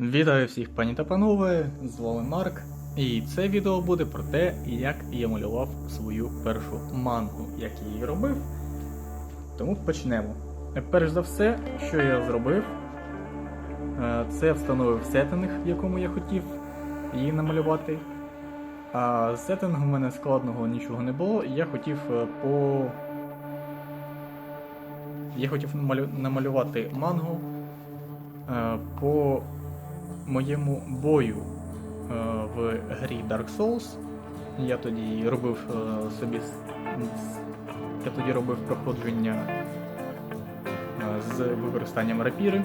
Вітаю всіх пані та панове, з вами Марк. І це відео буде про те, як я малював свою першу мангу, як я її робив. Тому почнемо. Перш за все, що я зробив, е, це встановив сеттинг, в якому я хотів її намалювати. А з сеттингом в мене складного нічого не було, я хотів е, по. Я хотів намалювати мангу е, по моєму бою е, в грі Dark Souls. Я тоді робив е, собі я тоді робив проходження е, з використанням рапіри.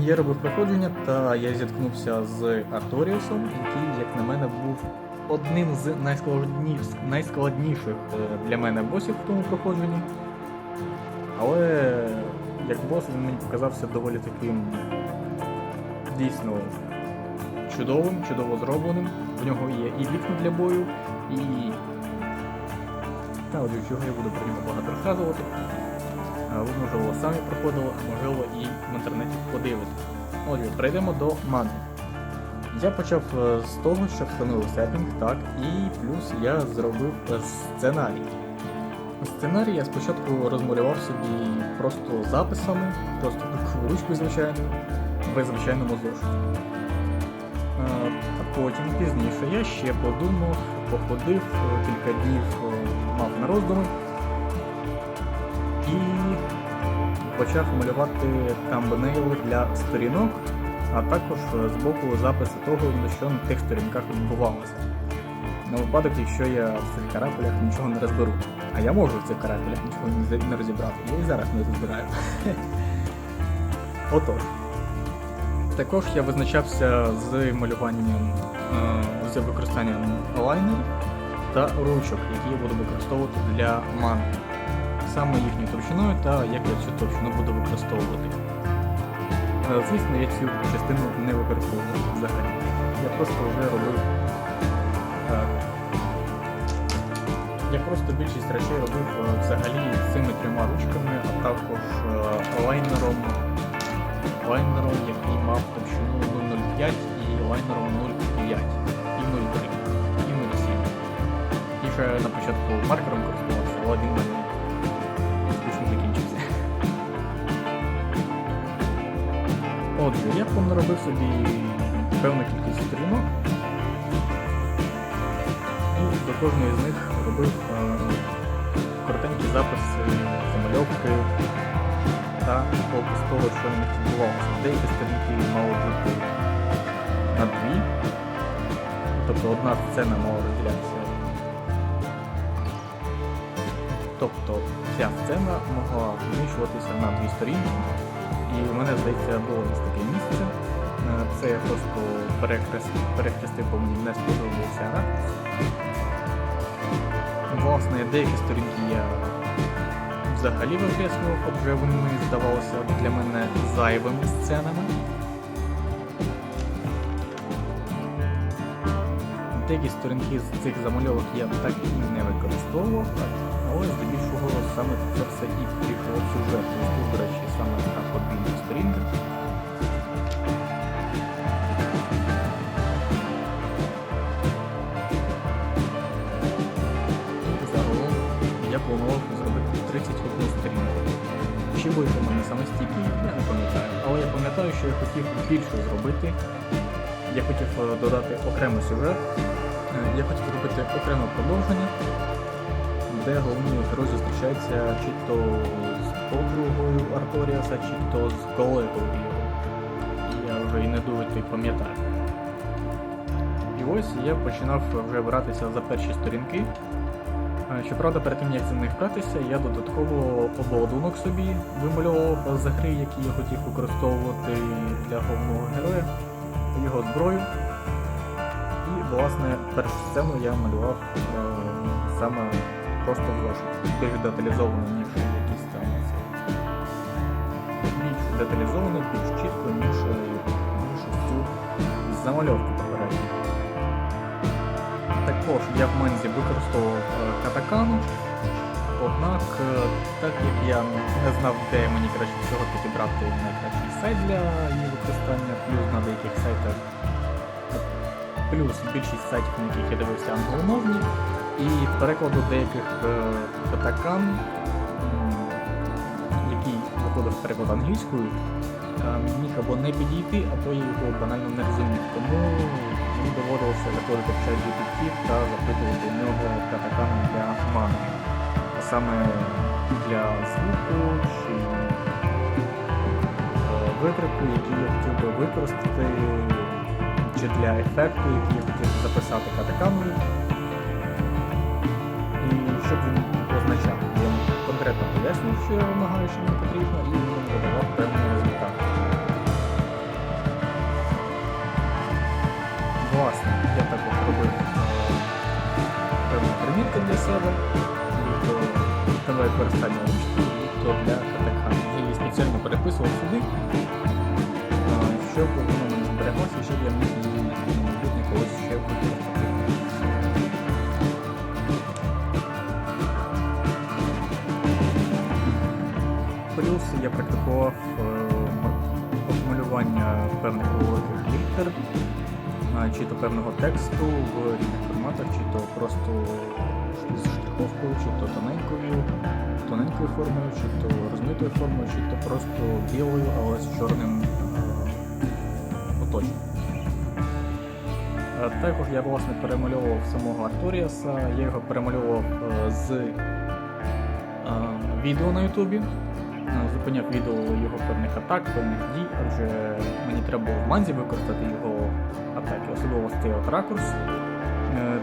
Я робив проходження, та я зіткнувся з Арторіусом, який, як на мене, був одним з найскладніших, для мене босів в тому проходженні. Але як бос він мені показався доволі таким дійсно чудовим, чудово зробленим. В нього є і вікна для бою, і. Та от чого я буду про нього багато розказувати. Ви, можливо, самі проходили, а можливо і в інтернеті подивитесь. Отже, перейдемо до мани. Я почав е, з того, що встановив сеттинг, так, і плюс я зробив е, сценарій. Сценарій я спочатку розмалював собі просто записами, просто таку ручку звичайною, в звичайному зошиті. Е, А потім пізніше я ще подумав, походив, е, кілька днів е, мав на роздуми і почав малювати тамбнейли для сторінок, а також е, збоку записи того, що на тих сторінках відбувалося. На випадок, якщо я в цих каракулях нічого не розберу. А я можу в цих каракулях нічого не розібрати. Я і зараз не розбираю. Отож. Також я визначався з малюванням е, з використанням лайнерів та ручок, які я буду використовувати для манги. Саме їхньою товщиною та як я цю товщину буду використовувати. Е, Звісно, я цю частину не використовував взагалі. Я просто вже робив. е, Я просто більшість речей робив взагалі цими трьома ручками, а також лайнером лайнером, який мав товщину 0,05 і лайнером 0,5 і 0,3 і 0,7. І ще на початку маркером користувався, але він мене успішно закінчився. Отже, я понаробив собі певну кількість сторінок. І до кожної з них робив е, коротенькі записи, замальовки та опис того, що них відбувалося. Деякі сторінки мали бути на дві, тобто одна сцена мала розділятися. Тобто ця сцена могла вміщуватися на дві сторінки, і в мене, здається, було десь таке місце. Е, Це я просто перехрестив, перехрестив, бо мені не сподобався ракурс. Власне, деякі сторінки я взагалі адже вони мені для мене зайвими сценами. Деякі сторінки з цих замальовок я так і не використовував, але здебільшого саме це все і в сюжет. До речі, саме така подвійних сторінка. Що я хотів більше зробити. Я хотів е, додати окремий сюжет. Е, Я хотів робити окреме продовження, де головний герой зустрічається чи то з подругою Арторіаса, чи то з колегою. Я вже і не дуже і пам'ятаю. І ось я починав вже братися за перші сторінки. Е, Щоправда, перед тим як за них братися, я додатково обладунок собі вимальовував з гри, який я хотів використовувати для головного героя, його зброю. І, власне, першу сцену я малював е, саме просто в зошит. Більш деталізовано, ніж якісь там. Більш деталізовано, більш чітко, ніж, е, ніж цю замальовку. Також я в мензі використовував е, катакану, Однак, е, так як я не знав, де мені краще всього підібрати найкращий сайт для її використання, плюс на деяких сайтах, плюс більшість сайтів, на яких я дивився англомовні, і перекладу деяких е, катакан, який виходив переклад англійською, міг або не підійти, або його банально не розумів. Тому мені доводилося заходити в чат GPT та запитувати у нього катакани для мани. А саме для звуку чи викрику, який я хотів би використати, чи для ефекту, який я хотів би записати катаканою. І що б він означав. Я конкретно пояснив, що я вимагаю, що мені потрібно, і він видавав певний результат. Певні для себе, то для використання ручки, то для катакану. Я її спеціально переписував сюди, е, щоб воно мені збереглося, щоб я міг її майбутнє колись ще використати. Плюс я практикував е, м- малювання певних великих літер, чи то певного тексту в різних форматах, чи то просто з штриховкою, чи то тоненькою, тоненькою формою, чи то розмитою формою, чи то просто білою, але з чорним е, оточенням. Е, Також я власне перемальовував самого Арторіаса, я його перемальовував е, з відео на Ютубі. Зупиняв відео його певних атак, певних дій, адже мені треба було в манзі використати його атаки, особливо цей ракурс,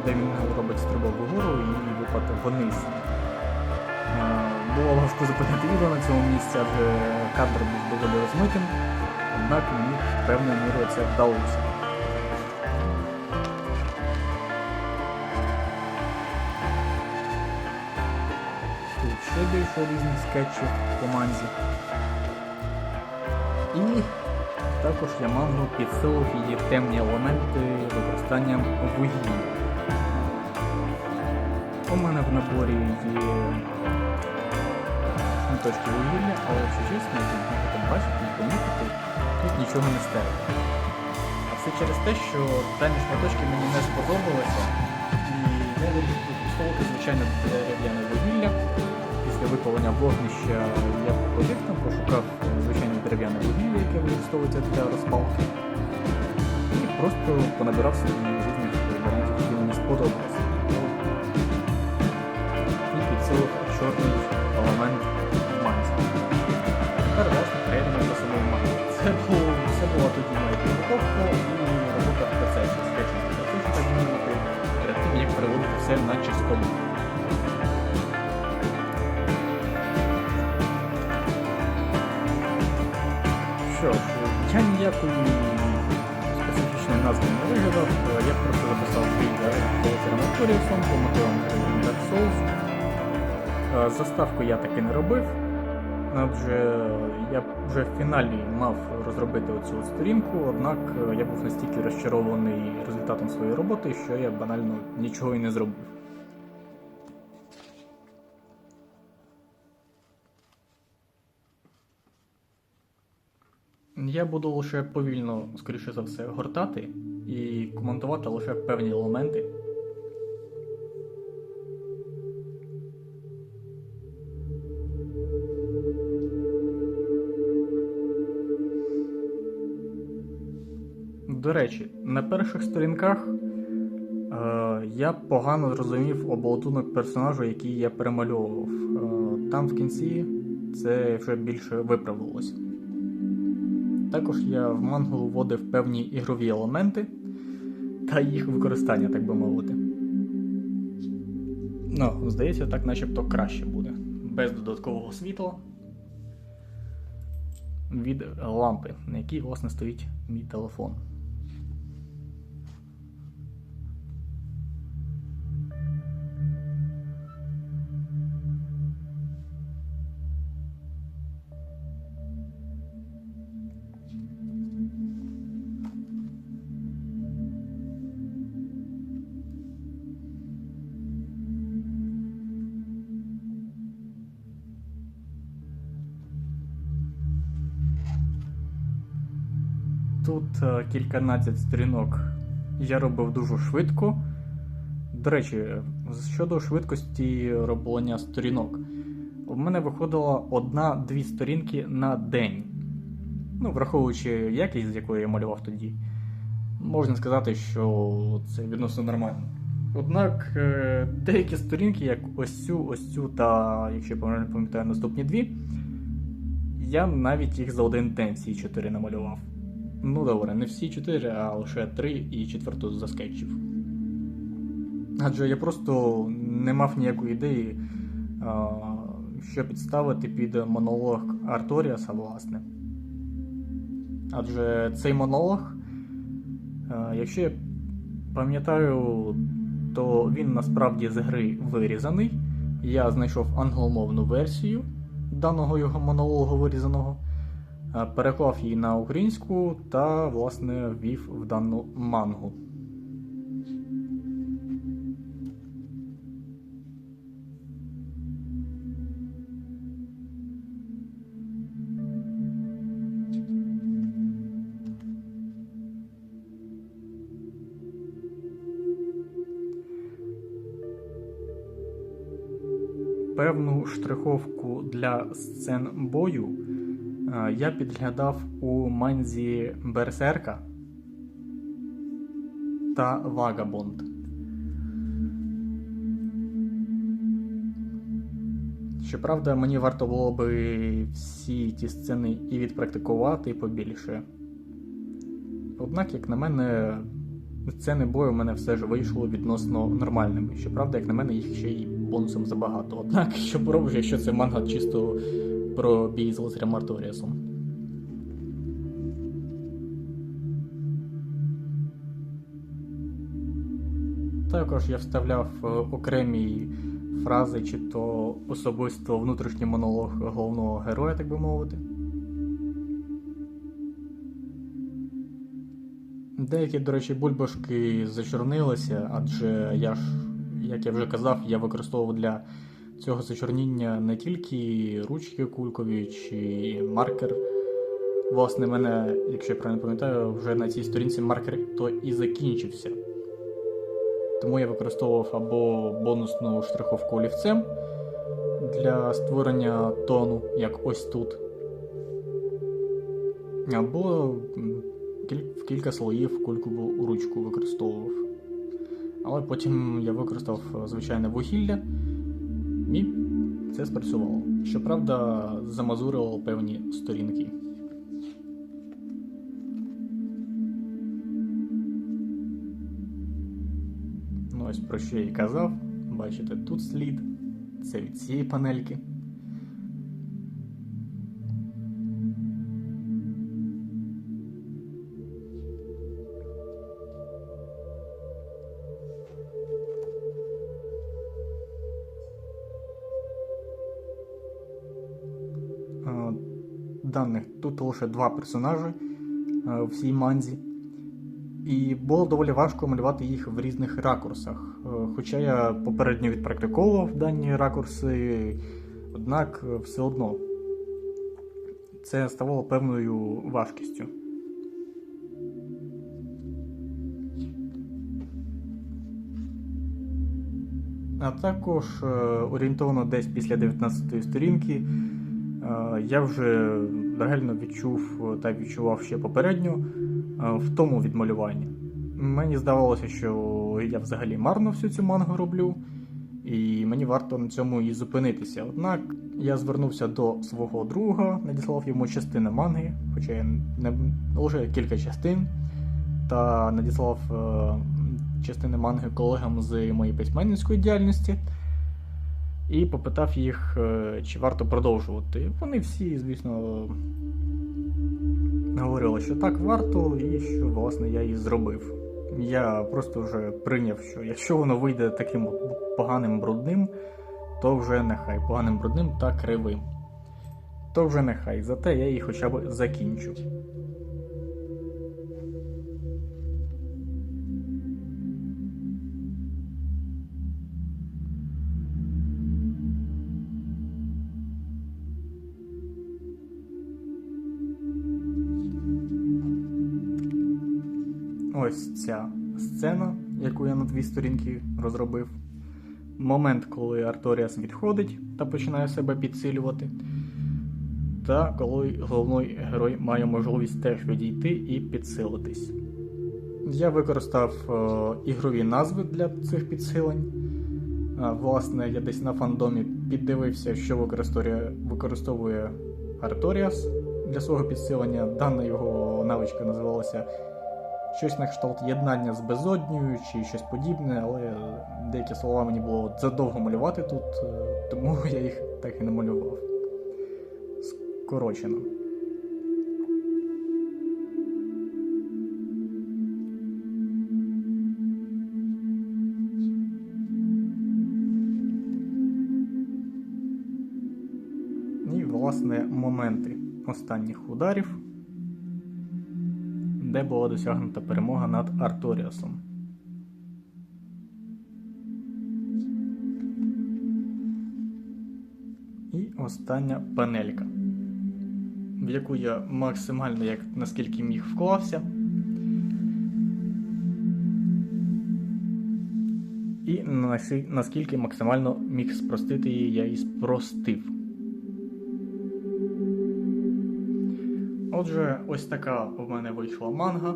де він робить стрибок угору і випад вниз. Е, Було важко зупинити відео на цьому місці, адже кадр був доволі розмитим, однак мені певною мірою це вдалося. Тут ще більше різних скетчів в команді. І також я мангу підсилив її темні елементи використанням вугілля. У мене в наборі є шматочки вугілля, але якщо чесно, як можете бачити і помітити, тут нічого не стерли. А все через те, що дані шматочки мені не сподобалися, і я вирішив використовувати звичайне дерев'яне вугілля. Після випалення вогнища я походив там, пошукав е, звичайне дерев'яне вугілля, яке використовується для розпалки. І просто понабирав собі різних варіантів, які мені сподобалися. І підсилив чорний елемент манці. Тепер власне перейдемо до самої манці. Це, це була тоді моя підготовка і робота в процесі скетчинг процесу, мовити, перед як переводити все на чистому. Рематоріусом по мотивам Dark Souls. Е, Заставку я таки не робив, адже я вже в фіналі мав розробити оцю сторінку, однак е, я був настільки розчарований результатом своєї роботи, що я банально нічого і не зробив. Я буду лише повільно, скоріше за все, гортати і коментувати лише певні елементи. До речі, на перших сторінках е, я погано зрозумів обладунок персонажу, який я перемальовував. Е, там в кінці це вже більше виправилося. Також я в мангу вводив певні ігрові елементи та їх використання, так би мовити. Ну, здається, так начебто краще буде. Без додаткового світла від лампи, на якій, власне, стоїть мій телефон. Тут е, кільканадцять сторінок я робив дуже швидко. До речі, щодо швидкості роблення сторінок, у мене виходило одна-дві сторінки на день. Ну, враховуючи якість, з якої я малював тоді, можна сказати, що це відносно нормально. Однак е, деякі сторінки, як ось цю, ось цю та, якщо я правильно пам'ятаю, наступні дві, я навіть їх за один день всі чотири намалював. Ну добре, не всі чотири, а лише три і четверту заскетчив. Адже я просто не мав ніякої ідеї, що підставити під монолог Арторіаса, власне. Адже цей монолог, якщо я пам'ятаю, то він насправді з гри вирізаний. Я знайшов англомовну версію даного його монологу вирізаного, переклав її на українську та, власне, ввів в дану мангу. Певну штриховку для сцен бою е, я підглядав у манзі Берсерка та Вагабонд. Щоправда, мені варто було би всі ті сцени і відпрактикувати побільше. Однак, як на мене, сцени бою в мене все ж вийшло відносно нормальними. Щоправда, як на мене, їх ще й бонусом забагато. Однак, що поробиш, якщо це манга чисто про бій з лицарем Арторіасом. Також я вставляв е, окремі фрази чи то особисто внутрішній монолог головного героя, так би мовити. Деякі, до речі, бульбашки зачорнилися, адже я ж, як я вже казав, я використовував для цього зачорніння не тільки ручки кулькові чи маркер. Власне, мене, якщо я правильно пам'ятаю, вже на цій сторінці маркер то і закінчився. Тому я використовував або бонусну штриховку олівцем для створення тону, як ось тут, або в кілька слоїв кулькову ручку використовував. Але потім я використав звичайне вугілля і це спрацювало. Щоправда, замазурило певні сторінки. Ну, ось про що я і казав. Бачите, тут слід. Це від цієї панельки. Даних тут лише два персонажі е, в цій манзі. І було доволі важко малювати їх в різних ракурсах. Е, Хоча я попередньо відпрактиковував дані ракурси, однак е, все одно це ставало певною важкістю. А також орієнтовно десь після 19 сторінки я вже реально відчув та відчував ще попередньо е, в тому відмалюванні. Мені здавалося, що я взагалі марно всю цю мангу роблю, і мені варто на цьому і зупинитися. Однак я звернувся до свого друга, надіслав йому частини манги, хоча я не лише кілька частин, та надіслав е, частини манги колегам з моєї письменницької діяльності. І попитав їх, е, чи варто продовжувати. Вони всі, звісно, говорили, що так варто, і що, власне, я і зробив. Я просто вже прийняв, що якщо воно вийде таким поганим брудним, то вже нехай поганим брудним та кривим. То вже нехай, зате я її хоча б закінчу. Ось ця сцена, яку я на дві сторінки розробив. Момент, коли Арторіас відходить та починає себе підсилювати. Та коли головний герой має можливість теж відійти і підсилитись. Я використав е, ігрові назви для цих підсилень. Е, власне, я десь на фандомі піддивився, що використовує Арторіас для свого підсилення. Дана його навичка називалася щось на кшталт єднання з безоднею чи щось подібне, але деякі слова мені було задовго малювати тут, е, тому я їх так і не малював. Скорочено. І, власне, моменти останніх ударів, де була досягнута перемога над Арторіасом. І остання панелька, в яку я максимально, як наскільки міг, вклався. І наскільки максимально міг спростити її, я і спростив. Отже, ось така в мене вийшла манга.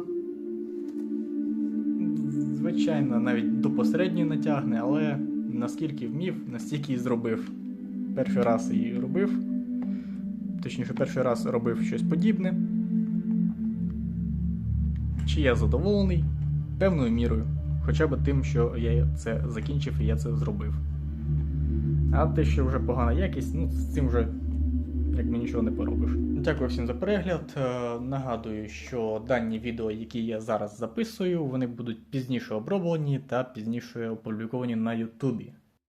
Звичайно, навіть до посередньої натягне, але наскільки вмів, настільки і зробив. Перший раз її робив. Точніше, перший раз робив щось подібне. Чи я задоволений? Певною мірою. Хоча б тим, що я це закінчив і я це зробив. А те, що вже погана якість, ну з цим вже якби нічого не поробиш. Дякую всім за перегляд. Е, Нагадую, що дані відео, які я зараз записую, вони будуть пізніше оброблені та пізніше опубліковані на Ютубі.